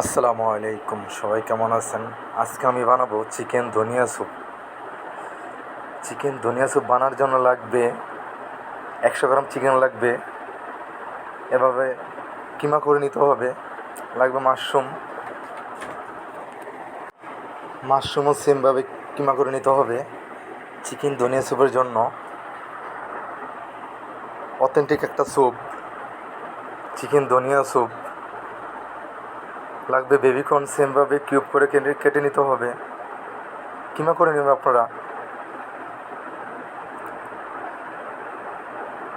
আসসালামু আলাইকুম, সবাই কেমন আছেন? আজকে আমি বানাবো চিকেন ধনিয়া স্যুপ চিকেন ধনিয়া স্যুপ বানার জন্য লাগবে একশো গ্রাম চিকেন লাগবে। এভাবে কিমা করে নিতে হবে। লাগবে মাশরুম। মাশরুমও সেমভাবে কিমা করে নিতে হবে চিকেন ধনিয়া স্যুপের জন্য। অথেন্টিক একটা স্যুপ চিকেন ধনিয়া স্যুপ লাগবে বেবিকর্ন সেমভাবে কিউব করে কেটে কেটে নিতে হবে। কিমা করে নেবেন আপনারা?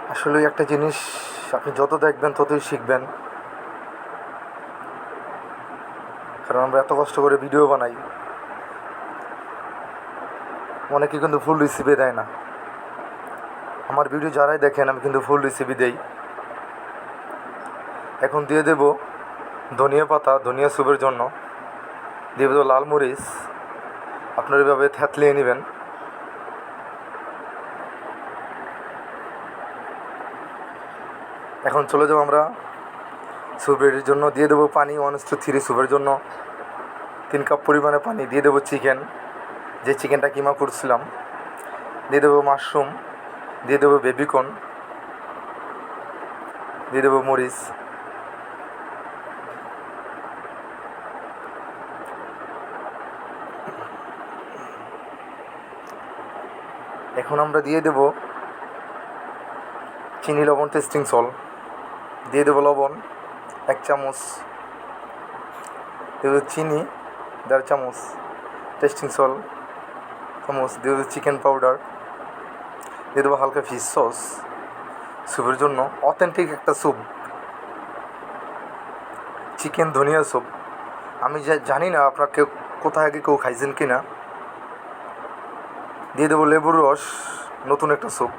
আসলে একটা জিনিস আপনি যত দেখবেন ততই শিখবেন। কারণ আমরা এত কষ্ট করে ভিডিও বানাই। অনেকে কিন্তু ফুল রেসিপি দেয় না। আমার ভিডিও যারাই দেখেন, আমি কিন্তু ফুল রেসিপি দেই। এখন দিয়ে দেবো। ধনিয়া পাতা, ধনিয়া স্যুপের জন্য দিয়ে দেবো লাল মরিচ। আপনারা এভাবে থ্যাতলিয়ে নেবেন। এখন চলে যাব আমরা স্যুপের জন্য। দিয়ে দেবো পানি ওয়ান টু থ্রি স্যুপের জন্য। তিন কাপ পরিমাণে পানি, দিয়ে দেবো চিকেন। যে চিকেনটা কিমা করছিলাম। দিয়ে দেবো মাশরুম, দিয়ে দেবো বেবিকর্ন দিয়ে দেবো মরিচ। এখন আমরা দিয়ে দেব চিনি, লবণ টেস্টিং সল দিয়ে দেবো লবণ, এক চামচ। দিয়ে দেবো চিনি, দেড় চামচ। টেস্টিং সল চামচ। দিয়ে দেবো চিকেন পাউডার দিয়ে দেবো হালকা ফিশ সস স্যুপের জন্য অথেন্টিক একটা স্যুপ চিকেন ধনিয়া স্যুপ আমি যা- জানি না আপনার কেউ কোথায় আগে কেউ খাইছেন কি না দিয়ে দেবো লেবুর রস, নতুন একটা স্যুপ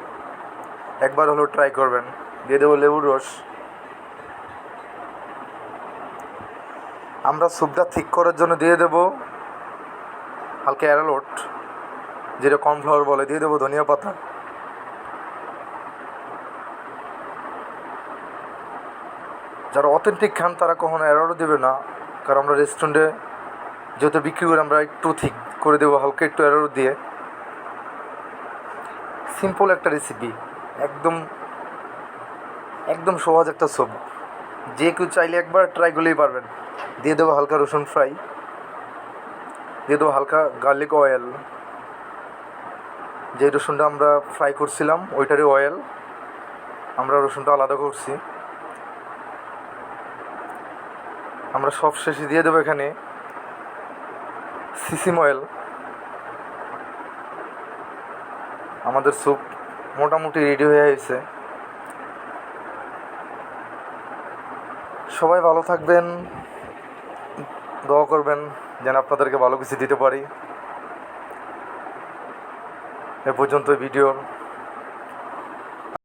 একবার হলেও ট্রাই করবেন। দিয়ে দেবো লেবুর রস। আমরা স্যুপটা ঠিক করার জন্য দিয়ে দেবো হালকা অ্যারালোট যেটা কর্নফ্লাওয়ার বলে। দিয়ে দেবো ধনিয়া পাতা। যারা অথেন্টিক খান, তারা কখনো অ্যারারও দেবে না। কারণ আমরা রেস্টুরেন্টে যেহেতু বিক্রি করে আমরা একটু ঠিক করে দেবো, হালকা একটু অ্যারারো দিয়ে। সিম্পল একটা রেসিপি একদম একদম সহজ একটা স্যুপ যে কেউ চাইলে একবার ট্রাই করলেই পারবেন। দিয়ে দেবো হালকা রসুন ফ্রাই দিয়ে দেবো হালকা গার্লিক অয়েল যে রসুনটা আমরা ফ্রাই করছিলাম, ওইটারই অয়েল আমরা রসুনটা আলাদা করছি। আমরা সব শেষে দিয়ে দেবো এখানে সিসিম অয়েল আমাদের স্যুপ মোটামুটি রেডি হয়ে গেছে সবাই ভালো থাকবেন, দোয়া করবেন যেন আপনাদেরকে ভালো কিছু দিতে পারি। এ পর্যন্ত ভিডিওর